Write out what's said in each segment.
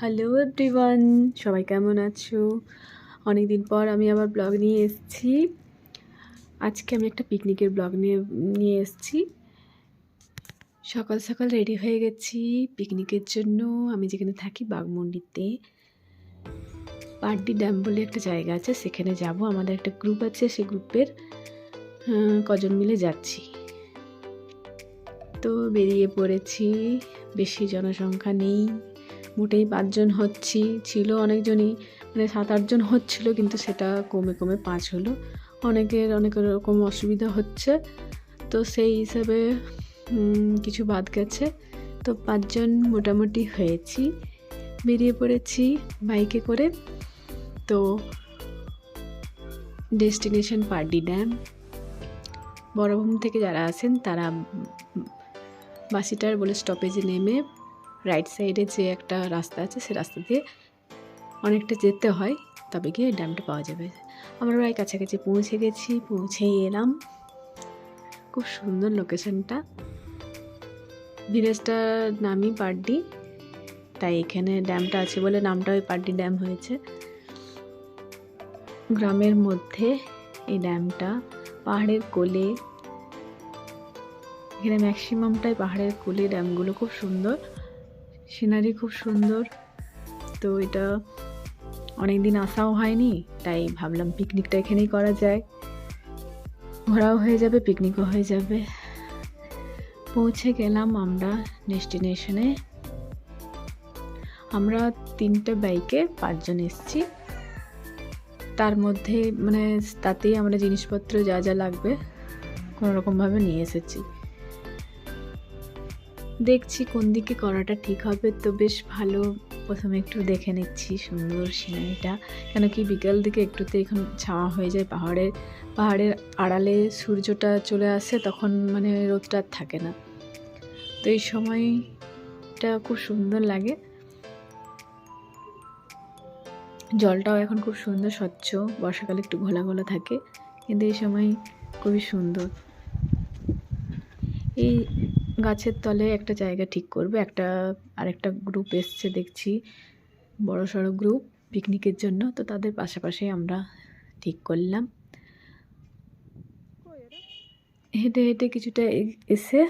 Hello everyone সবাই কেমন আছো? অনেক দিন পর আমি আবার ব্লগ নিয়ে এসেছি। আজকে আমি একটা পিকনিকের ব্লগ নিয়ে নিয়ে এসেছি। সকাল সকাল রেডি হয়ে গেছি পিকনিকের জন্য। আমি যেখানে থাকি বাগমন্ডিতে পার্টি ড্যাম বলে একটা জায়গা আছে, সেখানে যাব। আমাদের একটা গ্রুপ আছে, সেই গ্রুপের কজন মিলে যাচ্ছি। তো বেরিয়ে পড়েছি। বেশি জনসংখ্যা নেই। মোটেই পাঁচজন হচ্ছি, ছিল অনেকজনই মানে সাত আটজন হচ্ছিল, কিন্তু সেটা কমে কমে পাঁচ হলো। অনেকের অনেক রকম অসুবিধা হচ্ছে। তো সেই হিসাবে কিছু বাদ গেছে। তো পাঁচজন মোটামুটি হয়েছি। বেরিয়ে পড়েছি বাইকে করে। তো ডেস্টিনেশন পার্ডি ড্যাম। বড়ভূম থেকে যারা আসেন তারা বাসিটার বলে স্টপেজে নেমে রাইট সাইডে যে একটা রাস্তা আছে, সে রাস্তা দিয়ে অনেকটা যেতে হয়, তবে গিয়ে ড্যামটা পাওয়া যাবে। আমরা প্রায় কাছাকাছি পৌঁছে গেছি, পৌঁছেই এলাম। খুব সুন্দর লোকেশনটা ভিলেজটার নামই পার্ডি তাই এখানে ড্যামটা আছে বলে নামটা ওই পার্ডি ড্যাম হয়েছে। গ্রামের মধ্যে এই ড্যামটা পাহাড়ের কোলে। এখানে ম্যাক্সিমামটাই পাহাড়ের কোলে ড্যামগুলো খুব সুন্দর। সিনারি খুব সুন্দর। তো এটা অনেক দিন আসাও হয়নি, তাই ভাবলাম পিকনিকটা এখানেই করা যায়। ঘোরাও হয়ে যাবে পিকনিকও হয়ে যাবে। পৌঁছে গেলাম আমরা ডেস্টিনেশনে আমরা তিনটে বাইকে পাঁচজন এসেছি। তার মধ্যে মানে তাতেই আমরা জিনিসপত্র যা যা লাগবে কোনো রকমভাবে নিয়ে এসেছি। দেখছি কোন দিকে করাটা ঠিক হবে, তো বেশ ভালো। প্রথমে একটু দেখে নিচ্ছি সুন্দর সিনারিটা। কেন কি বিকাল দিকে একটুতে এখন ছাওয়া হয়ে যায় পাহাড়ের পাহাড়ের আড়ালে সূর্যটা চলে আসে তখন মানে রোদটা থাকে না। তো এই সময়টা খুব সুন্দর লাগে। জলটাও এখন খুব সুন্দর, স্বচ্ছ। বর্ষাকালে একটু ঘোলা ঘোলা থাকে, কিন্তু এই সময় খুবই সুন্দর। এই গাছের তলে একটা জায়গা ঠিক করবে, একটা, আরেকটা গ্রুপ এসছে দেখছি, বড় সড়ো গ্রুপ পিকনিকের জন্য, তো তাদের পাশাপাশি আমরা ঠিক করলাম। হেঁটে হেঁটে কিছুটা এসে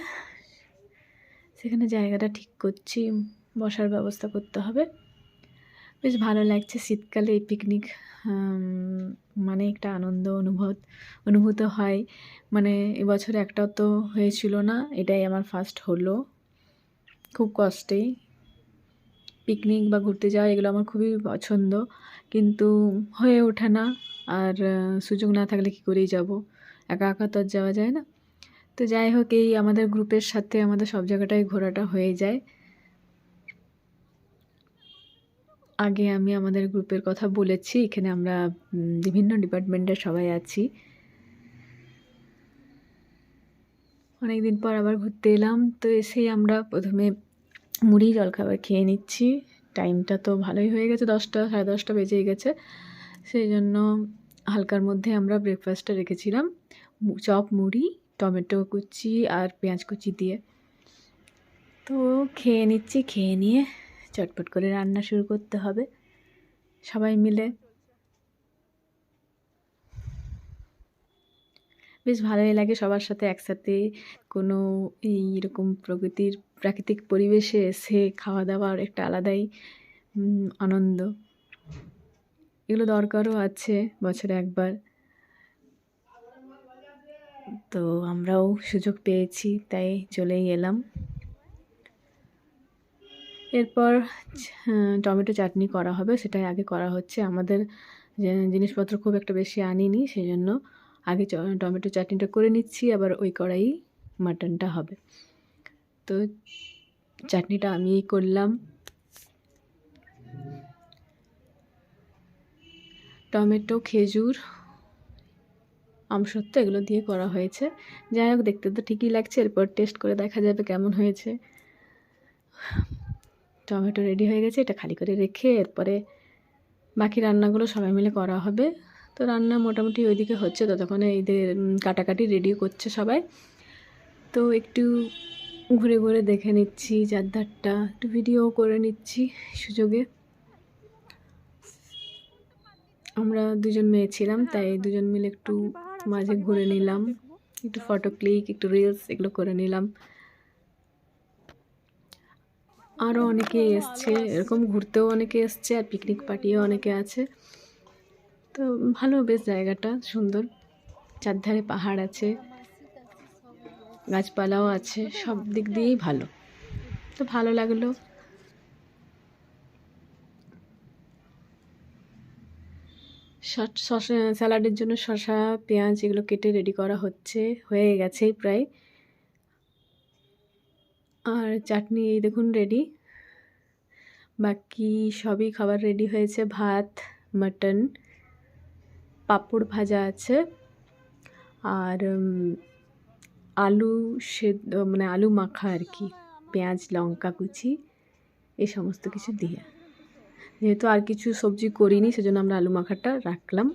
সেখানে জায়গাটা ঠিক করছি, বসার ব্যবস্থা করতে হবে। বেশ ভালো লাগছে শীতকালে এই পিকনিক মানে একটা আনন্দ অনুভব অনুভূত হয়। মানে এবছর একটাও তো হয়েছিল না, এটাই আমার ফার্স্ট হলো। খুব কষ্টেই। পিকনিক বা ঘুরতে যাওয়া এগুলো আমার খুবই পছন্দ, কিন্তু হয়ে ওঠে না। আর সুযোগ না থাকলে কী করেই যাব? একা একা তো যাওয়া যায় না। তো যাই হোক, এই আমাদের গ্রুপের সাথে আমাদের সব জায়গাটায় ঘোরাটা হয়ে যায়। আগে আমি আমাদের গ্রুপের কথা বলেছি, এখানে আমরা বিভিন্ন ডিপার্টমেন্টের সবাই আছি। অনেক দিন পর আবার ঘুরতে এলাম, তো এসেই আমরা প্রথমে মুড়ি, জলখাবার খেয়ে নিচ্ছি। টাইমটা তো ভালোই হয়ে গেছে, দশটা, সাড়ে দশটা বেজেই গেছে। সেই জন্য হালকার মধ্যে আমরা ব্রেকফাস্টটা রেখেছিলাম। চপ, মুড়ি, টমেটো কুচি আর পেঁয়াজ কুচি দিয়ে। তো খেয়ে নিচ্ছি, খেয়ে নিয়ে চটপট করে রান্না শুরু করতে হবে। সবাই মিলে। বেশ ভালোই লাগে সবার সাথে একসাথে কোনো এইরকম প্রকৃতির, প্রাকৃতিক পরিবেশে এসে খাওয়া দাওয়ার একটা আলাদাই আনন্দ। এগুলো দরকারও আছে বছরে একবার। তো আমরাও সুযোগ পেয়েছি, তাই চলেই এলাম। এরপর টমেটো চাটনি করা হবে। সেটাই আগে করা হচ্ছে। আমাদের জিনিসপত্র খুব একটা বেশি আনিনি সেই জন্য আগে টমেটো চাটনিটা করে নিচ্ছি। আবার ওই কড়াই মাটনটা হবে। তো চাটনিটা আমিই করলাম। টমেটো, খেজুর, আমসত্ত্ব এগুলো দিয়ে করা হয়েছে। যাই হোক, দেখতে তো ঠিকই লাগছে। এরপর টেস্ট করে দেখা যাবে কেমন হয়েছে। টমেটো রেডি হয়ে গেছে, এটা খালি করে রেখে এরপরে বাকি রান্নাগুলো সবাই মিলে করা হবে। তো রান্না মোটামুটি ওইদিকে হচ্ছে, ততক্ষণে এইদের কাটাকাটি রেডি করছে সবাই। তো একটু ঘুরে ঘুরে দেখে নিচ্ছি চারধারটা একটু ভিডিও করে নিচ্ছি সুযোগে। আমরা দুজন মেয়ে ছিলাম, তাই দুজন মিলে একটু মাঝে ঘুরে নিলাম। একটু ফটো ক্লিক একটু রিলস এগুলো করে নিলাম। আরও অনেকে এসছে, এরকম ঘুরতেও অনেকে এসছে আর পিকনিক পার্টিও অনেকে আছে। তো ভালো বেশ জায়গাটা, সুন্দর। চারধারে পাহাড় আছে, গাছপালাও আছে, সব দিক দিয়েই ভালো। তো ভালো লাগল। শসা স্যালাডের জন্য শসা, পেঁয়াজ এগুলো কেটে রেডি করা হচ্ছে, হয়ে গেছে প্রায়। আর চাটনি এই দেখুন রেডি বাকি সবই খাবার রেডি হয়েছে, ভাত মাটন পাঁপড় ভাজা আছে। আর আলু সেদ্ধ মানে আলু মাখা আর কি, পেঁয়াজ, লঙ্কা, কুচি এই সমস্ত কিছু দিয়ে। যেহেতু আর কিছু সবজি করিনি, সেজন্য আমরা আলু মাখাটা রাখলাম।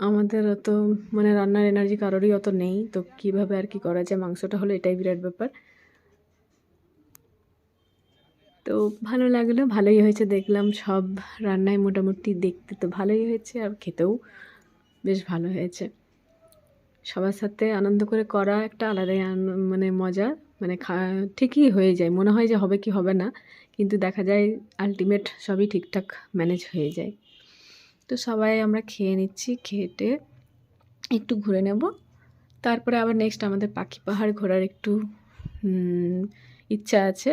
আমাদের অত মানে রান্নার এনার্জি কারোরই অত নেই, তো কীভাবে আর কি করা যায়? মাংসটা হলো এটাই বিরাট ব্যাপার। তো ভালো লাগল, ভালোই হয়েছে দেখলাম, সব রান্নায় মোটামুটি দেখতে তো ভালোই হয়েছে, আর খেতেও বেশ ভালো হয়েছে। সবার সাথে আনন্দ করে করা একটা আলাদাই মানে মজা মানে ঠিকই হয়ে যায়, মনে হয় যে হবে কি হবে না, কিন্তু দেখা যায় আলটিমেট সবই ঠিকঠাক ম্যানেজ হয়ে যায়। তো সবাই আমরা খেয়ে নিচ্ছি, খেটে একটু ঘুরে নেব। তারপরে আবার নেক্সট আমাদের পাখি পাহাড় ঘোরার একটু ইচ্ছা আছে।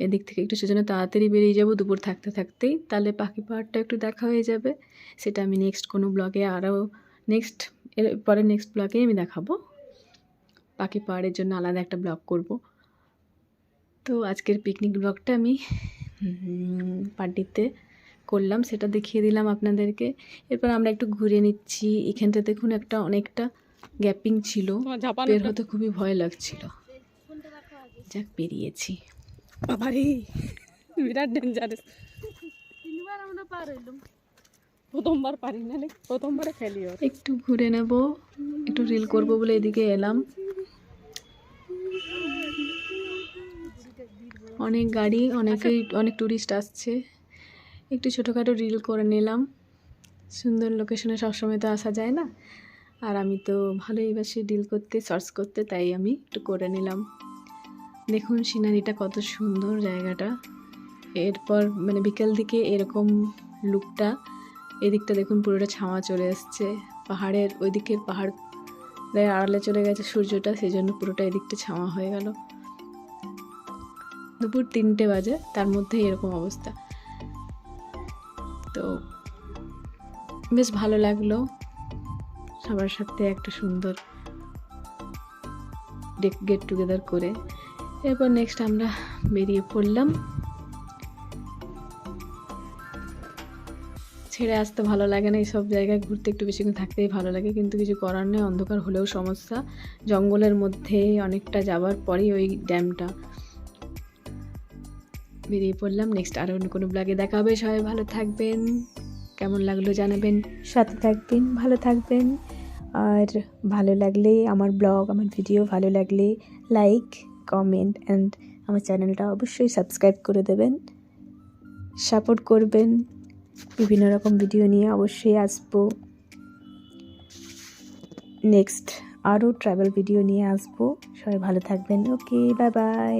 এদিক থেকে একটু সেজন্য তাড়াতাড়ি বেরিয়ে যাব, দুপুর থাকতে থাকতেই। তাহলে পাখি পাহাড়টা একটু দেখা হয়ে যাবে। সেটা আমি নেক্সট কোনো ব্লগে আরও নেক্সট এর পরে নেক্সট ব্লগে আমি দেখাবো। পাখি পাহাড়ের জন্য আলাদা একটা ব্লগ করব। তো আজকের পিকনিক ব্লগটা আমি পার্টিতে করলাম সেটা দেখিয়ে দিলাম আপনাদেরকে। এরপর আমরা একটু ঘুরে নিচ্ছি। এখানটা দেখুন একটা অনেকটা গ্যাপিং ছিল। বের হতে খুবই ভয় লাগছিল। যাক বেরিয়েছি। বাবারে বিরাট ডেঞ্জারাস তিনবার আমরা পার হইলাম। প্রথমবার পারি না প্রথমবারে খেলি একটু ঘুরে নেব। একটু রিল করব বলে এদিকে এলাম। অনেক গাড়ি অনেকেই অনেক ট্যুরিস্ট আসছে। একটু ছোটোখাটো রিল করে নিলাম। সুন্দর লোকেশনে সবসময় তো আসা যায় না। আর আমি তো ভালোই বাসি ডিল করতে সার্চ করতে, তাই আমি একটু করে নিলাম। দেখুন সিনারিটা কত সুন্দর জায়গাটা। এরপর মানে বিকেল দিকে এরকম লুকটা এদিকটা দেখুন পুরোটা ছাওয়া চলে এসছে পাহাড়ের ওই দিকের পাহাড় আড়ালে চলে গেছে সূর্যটা সেই জন্য পুরোটা এদিকটা ছাওয়া হয়ে গেল। দুপুর তিনটে বাজে, তার মধ্যে এরকম অবস্থা। তো বেশ ভালো লাগল সবার সাথে একটা সুন্দর গেট টুগেদার করে। এরপর নেক্সট আমরা বেরিয়ে পড়লাম। ছেড়ে আসতে ভালো লাগে না, এইসব জায়গায় ঘুরতে একটু বেশিক্ষণ থাকতেই ভালো লাগে, কিন্তু কিছু করার নেই, অন্ধকার হলেও সমস্যা। জঙ্গলের মধ্যে অনেকটা যাওয়ার পরেই ওই ড্যামটা বেরিয়ে পড়লাম। নেক্সট আরও অন্য কোনো ব্লগে দেখা হবে। সবাই ভালো থাকবেন। কেমন লাগল জানাবেন? সাথে থাকবেন, ভালো থাকবেন। আর ভালো লাগলে আমার ব্লগ আমার ভিডিও ভালো লাগলে লাইক কমেন্ট অ্যান্ড আমার চ্যানেলটা অবশ্যই সাবস্ক্রাইব করে দেবেন। সাপোর্ট করবেন। বিভিন্ন রকম ভিডিও নিয়ে অবশ্যই আসব। নেক্সট আরও ট্রাভেল ভিডিও নিয়ে আসব। সবাই ভালো থাকবেন। Okay bye bye